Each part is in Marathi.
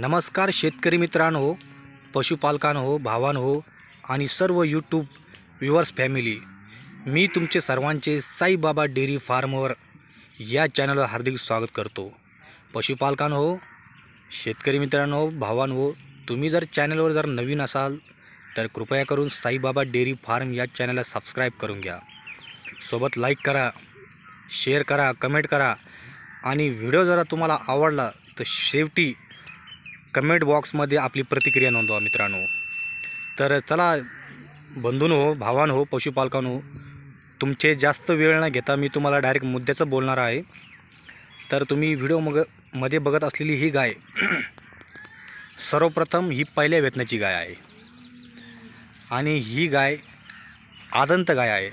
नमस्कार शेतकरी मित्रांनो पशुपालकांनो भावांनो आणि सर्व यूट्यूब व्ह्युअर्स फॅमिली मी तुमचे सर्वांचे साईबाबा डेअरी फार्मवर या चॅनलवर हार्दिक स्वागत करतो. पशुपालकांनो शेतकरी मित्रांनो भावांनो तुम्ही जर चॅनलवर जर नवीन असाल तर कृपया करून साईबाबा डेअरी फार्म या चॅनलला सबस्क्राईब करून घ्या. सोबत लाईक करा शेअर करा कमेंट करा आणि व्हिडिओ जरा तुम्हाला आवडला तर शेवटी कमेंट बॉक्समध्ये आपली प्रतिक्रिया नोंदवा मित्रांनो. तर चला बंधून हो भावान हो पशुपालकांनो हो तुमचे जास्त वेळ न घेता मी तुम्हाला डायरेक्ट मुद्द्याचं बोलणार आहे. तर तुम्ही व्हिडिओ मग मध्ये बघत असलेली ही गाय सर्वप्रथम ही पहिल्या वेतनाची गाय आहे. आणि ही गाय आदंत गाय आहे.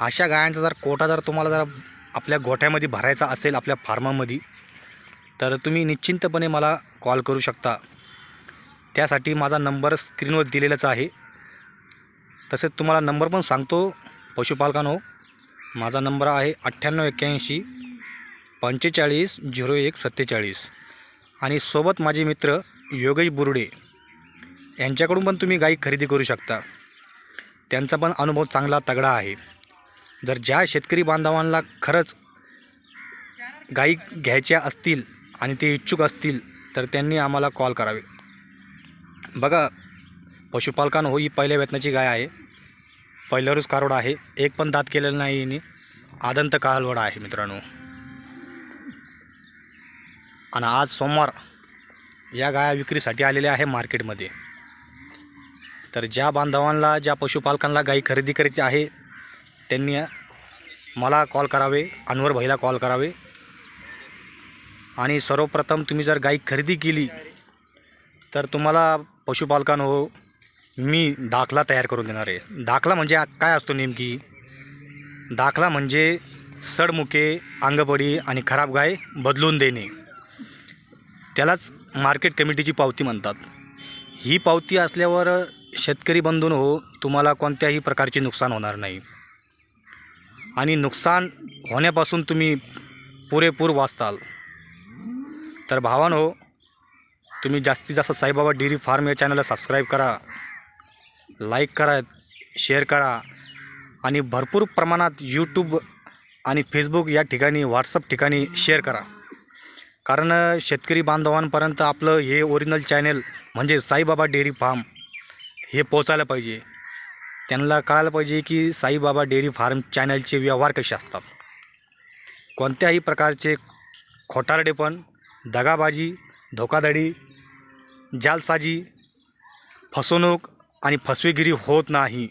अशा गायांचा जर कोटा जर तुम्हाला जर आपल्या गोठ्यामध्ये भरायचा असेल आपल्या फार्मामध्ये तर तुम्ही निश्चिंतपणे मला कॉल करू शकता. त्यासाठी माझा नंबर स्क्रीनवर दिलेलाच आहे. तसेच तुम्हाला नंबर पण सांगतो पशुपालकांनो. माझा नंबर आहे अठ्ठ्याण्णव एक्क्याऐंशी पंचेचाळीस झिरो एक सत्तेचाळीस. आणि सोबत माझे मित्र योगेश बुरुडे यांच्याकडून पण तुम्ही गाई खरेदी करू शकता. त्यांचा पण अनुभव चांगला तगडा आहे. जर ज्या शेतकरी बांधवांना खरंच गाई घ्यायच्या असतील आणि ते इच्छुक असतील तर त्यांनी आम्हाला कॉल करावे. बघा पशुपालकानं हो ही पहिल्या वेतनाची गाय आहे. पहिल्यावरच कारोड आहे. एक पण दात केलेलं नाही आणि आदंत कालवडा आहे मित्रांनो. आणि आज सोमवार या गाया विक्रीसाठी आलेल्या आहे मार्केटमध्ये. तर ज्या बांधवांना ज्या पशुपालकांना गाई खरेदी करायची आहे त्यांनी मला कॉल करावे अनवर भाईला कॉल करावे. आणि सर्वप्रथम तुम्ही जर गाई खरेदी केली तर तुम्हाला पशुपालकांनो हो मी दाखला तयार करून देणार आहे. दाखला म्हणजे काय असतो नेमकी? दाखला म्हणजे सडमुके अंगपडी आणि खराब गाय बदलून देणे. त्यालाच मार्केट कमिटीची पावती म्हणतात. ही पावती असल्यावर शेतकरी बंधून हो तुम्हाला कोणत्याही प्रकारचे नुकसान होणार नाही. आणि नुकसान होण्यापासून तुम्ही पुरेपूर वाचताल. तर भावान हो तुम्ही जास्तीत जास्त साईबाबा डेअरी फार्म या चॅनलला सबस्क्राईब करा लाईक करा शेअर करा आणि भरपूर प्रमाणात यूट्यूब आणि फेसबुक या ठिकाणी व्हॉट्सअप ठिकाणी शेअर करा. कारण शेतकरी बांधवांपर्यंत आपलं हे ओरिजिनल चॅनल म्हणजे साईबाबा डेअरी फार्म हे पोचायला पाहिजे. त्यांना कळायला पाहिजे की साईबाबा डेअरी फार्म चॅनलचे व्यवहार कसे असतात. कोणत्याही प्रकारचे खोटारडेपण दगाबाजी धोकाधडी जालसाजी फसवणूक आणि फसवेगिरी होत नाही.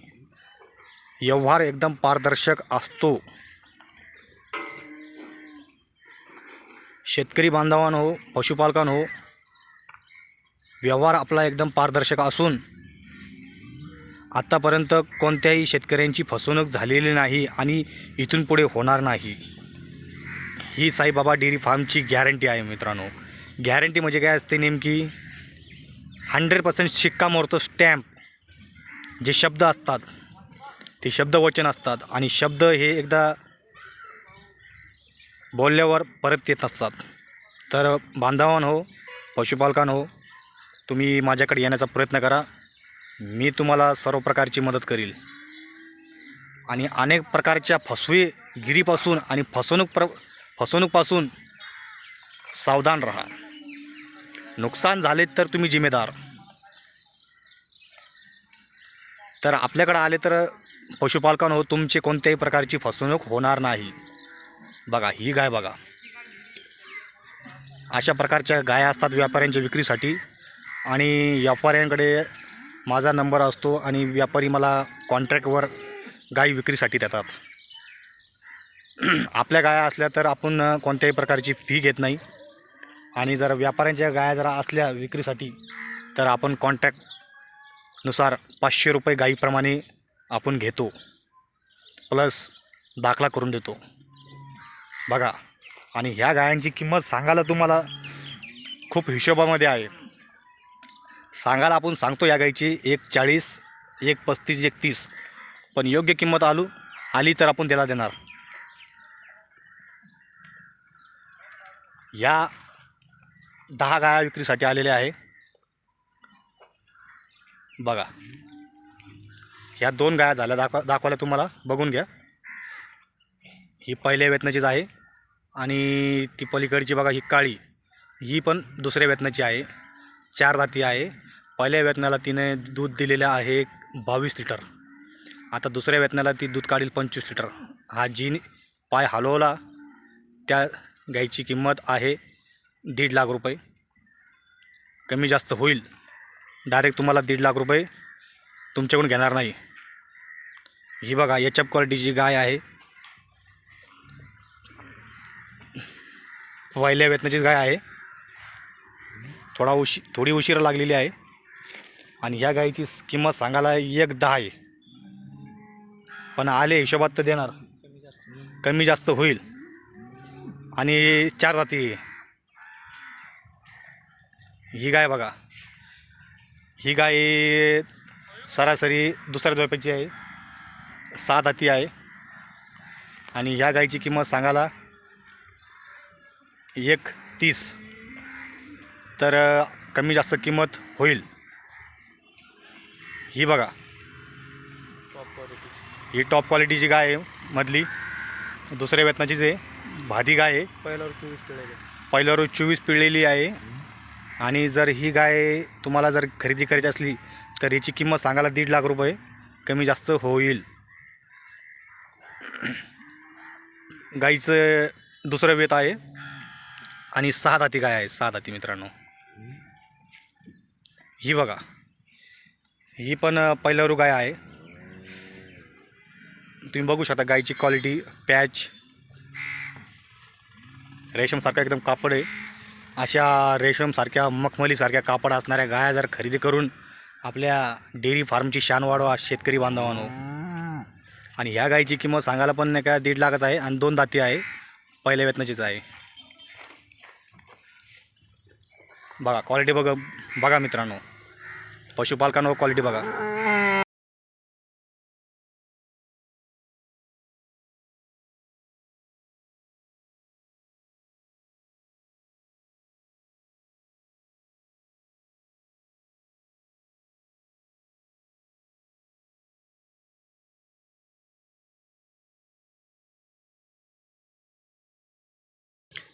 व्यवहार एकदम पारदर्शक असतो. शेतकरी बांधवांनो हो, पशुपालकांनो हो, व्यवहार आपला एकदम पारदर्शक असून आत्तापर्यंत कोणत्याही शेतकऱ्यांची फसवणूक झालेली नाही आणि इथून पुढे होणार नाही. ही साईबाबा डेअरी फार्मची गॅरंटी आहे मित्रांनो. गॅरंटी म्हणजे काय असते नेमकी? हंड्रेड पर्सेंट शिक्कामोर्त स्टॅम्प जे शब्द असतात ते शब्दवचन असतात आणि शब्द हे एकदा बोलल्यावर परत येत नसतात तर बांधवान हो पशुपालकान हो तुम्ही माझ्याकडे येण्याचा प्रयत्न करा. मी तुम्हाला सर्व प्रकारची मदत करील. आणि अनेक प्रकारच्या फसवेगिरीपासून आणि फसवणूक प्र फसवणूकपासून सावधान राहा. नुकसान झाले तर तुम्ही जिम्मेदार. तर आपल्याकडे आले तर पशुपालकांनो तुमची कोणत्याही प्रकारची फसवणूक होणार नाही. बघा ही गाय बघा. अशा प्रकारच्या गाया असतात व्यापाऱ्यांच्या विक्रीसाठी. आणि व्यापाऱ्यांकडे माझा नंबर असतो आणि व्यापारी मला कॉन्ट्रॅक्टवर गाय विक्रीसाठी देतात. आपल्या गाया असल्या तर आपण कोणत्याही प्रकारची फी घेत नाही. आणि जर व्यापाऱ्यांच्या गाया जरा असल्या विक्रीसाठी तर आपण कॉन्ट्रॅक्टनुसार पाचशे रुपये गाईप्रमाणे आपण घेतो. प्लस दाखला करून देतो. बघा आणि ह्या गायांची किंमत सांगायला तुम्हाला खूप हिशोबामध्ये आहे. सांगायला आपण सांगतो या गाईची एक चाळीस एक पस्तीस एक तीस. पण योग्य किंमत आलू आली तर आपण त्याला देणार. या दहा गाया विक्रीसाठी आलेल्या आहे. बघा. ह्या दोन गाया झाल्या. दाखवा दाखवायला तुम्हाला. बघून घ्या. ही पहिल्या वेतनाचीच आहे. आणि ती पलीकडची बघा ही काळी. ही पण दुसऱ्या वेतनाची आहे. चार जाती आहे. पहिल्या वेतनाला तिने दूध दिलेलं आहे बावीस लिटर. आता दुसऱ्या वेतनाला ती दूध काढील पंचवीस लिटर. हा जीन पाय हलवला. त्या गाईची किंमत आहे दीड लाख रुपये. कमी जास्त होईल. डायरेक्ट तुम्हाला दीड लाख रुपये तुमच्याकडून घेणार नाही. ही बघा एच एफ क्वालिटीची गाय आहे. पहिल्या वेतनाचीच गाय आहे. थोडा उशी थोडी उशिरा लागलेली आहे. आणि ह्या गायीची किंमत सांगायला एक दहा आहे. पण आले हिशोबात तर देणार. कमी जास्त होईल. आणि चार जाती. ही गाय बघा. ही गाय सरासरी दुसऱ्या जोपाची आहे. सात जाती आहे. आणि ह्या गायीची किंमत सांगायला एक तीस. तर कमी जास्त किंमत होईल. ही बघा. ही टॉप क्वालिटीची गाय आहे मधली. दुसऱ्या वेतनाचीच आहे. भादी गाय आहे. पहिल्यावर चोवीस पिढ्या पहिल्यावर चोवीस पिळलेली आहे. आणि जर ही गाय तुम्हाला जर खरेदी करायची असली तर याची किंमत सांगायला दीड लाख रुपये कमी जास्त होईल. गाईचं दुसरं वेत आहे. आणि सहा दाती गाय आहे सहा दाती मित्रांनो. ही बघा. ही पण पहिल्यावर गाय आहे. तुम्ही बघू शकता गायची क्वालिटी पॅच रेशमसारखा एकदम कापड आहे. अशा रेशमसारख्या मखमलीसारख्या कापड असणाऱ्या गाया जर खरेदी करून आपल्या डेअरी फार्मची शान वाढवा शेतकरी बांधवांनो. आणि ह्या गायीची किंमत सांगायला पण नाही का दीड लाखच आहे आणि दोन दाती आहे. पहिल्या वेतनाचीच आहे. बघा क्वालिटी बघा बघा मित्रांनो. पशुपालकांनो क्वालिटी बघा.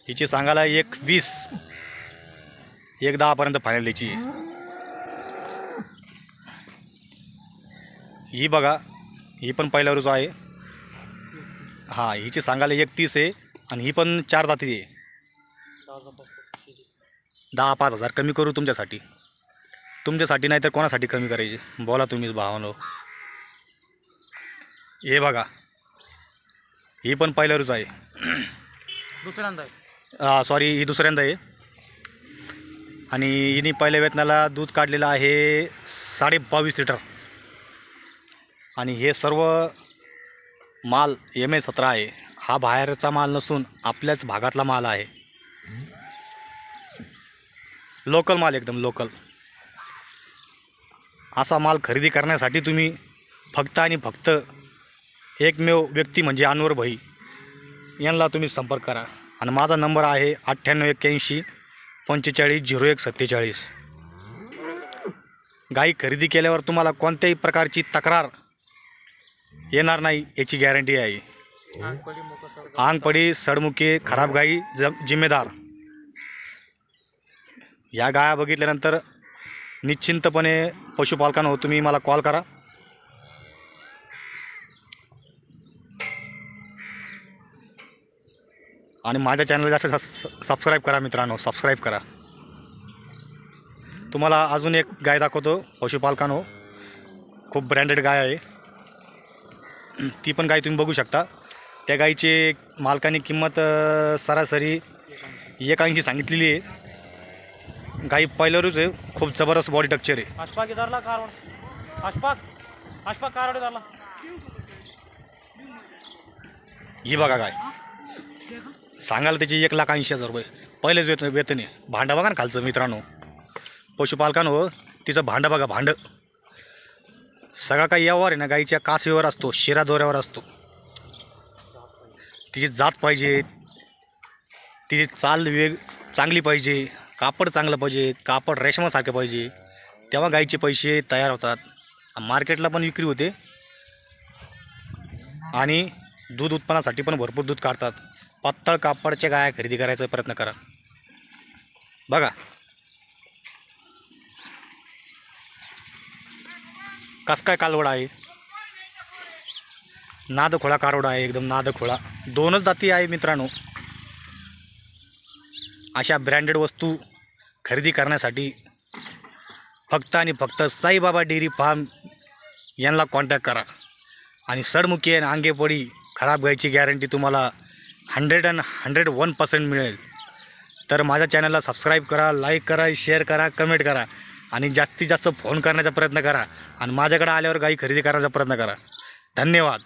हिची सांगायला एक वीस. एक दहापर्यंत फायनल हिची ही बघा ही पण पहिल्यावरच आहे. हां हिची सांगायला एक तीस आहे आणि ही पण चार जाती आहे. दहा पाच हजार कमी करू तुमच्यासाठी. तुमच्यासाठी नाही तर कोणासाठी कमी करायची? बोला तुम्हीच भावानो. हे बघा ही पण पहिल्यावरच आहे. दुसऱ्यांदा आहे. सॉरी ही दुसऱ्यांदा आहे. आणि हिने पहिल्या वेतनाला दूध काढलेलं आहे साडे बावीस लिटर. आणि हे सर्व माल एम ए सतरा आहे. हा बाहेरचा माल नसून आपल्याच भागातला माल आहे. लोकल माल एकदम लोकल असा माल खरेदी करण्यासाठी तुम्ही फक्त आणि फक्त एकमेव व्यक्ती म्हणजे अनवर भाई यांना तुम्ही संपर्क करा. आणि माझा नंबर आहे अठ्ठ्याण्णव एक्क्याऐंशी पंचेचाळीस झिरो एक सत्तेचाळीस. गाई खरेदी केल्यावर तुम्हाला कोणत्याही प्रकारची तक्रार येणार नाही याची गॅरंटी आहे. अंगपडी आंगपडी सडमुके खराब गाई ज जिम्मेदार. या गाया बघितल्यानंतर निश्चिंतपणे पशुपालकांनो तुम्ही मला कॉल करा. आणि माझ्या चॅनलला जास्त सबस्क्राईब करा मित्रांनो सबस्क्राईब करा. तुम्हाला अजून एक गाय दाखवतो पशुपालकांनो खूप ब्रँडेड गाय आहे. ती पण गाय तुम्ही बघू शकता. त्या गाईची मालकाने किंमत सरासरी एक ऐंशी सांगितलेली आहे. गाई पहिल्यावरच आहे खूप जबरदस्त बॉडी स्ट्रक्चर आहे. ही बघा गाय. सांगायला त्याची एक लाख ऐंशी हजार रुपये. पहिलेच वेतन वेतन आहे. भांडं बघा ना खालचं मित्रांनो. पशुपालकांनो तिचं भांडं बघा भांडं. सगळा काही यावर आहे ना गाईच्या कासवीवर असतो शिरा दोऱ्यावर असतो. तिची जात पाहिजे. तिची चाल वेग चांगली पाहिजे. कापड चांगलं पाहिजे. कापड रेशमासारखं पाहिजे. तेव्हा गाईचे पैसे तयार होतात. मार्केटला पण विक्री होते. आणि दूध उत्पन्नासाठी पण भरपूर दूध काढतात. पातळ कापडच्या गाया खरेदी करायचा प्रयत्न करा. बघा. कस काय कालवड आहे? नादखोळा कारवडा आहे एकदम नादखोळा. दोनच दाती आहे मित्रांनो. अशा ब्रँडेड वस्तू खरेदी करण्यासाठी फक्त आणि फक्त साईबाबा डेअरी फार्म यांना कॉन्टॅक्ट करा. आणि सडमुखी आणि अंगेपोळी खराब घ्यायची गॅरंटी तुम्हाला hundred and hundred one percent मिळेल. तर माझ्या चॅनलला सबस्क्राईब करा लाईक करा शेअर करा कमेंट करा आणि जास्तीत जास्त फोन करण्याचा प्रयत्न करा आणि माझ्याकडे आल्यावर गाई खरेदी करण्याचा प्रयत्न करा. धन्यवाद.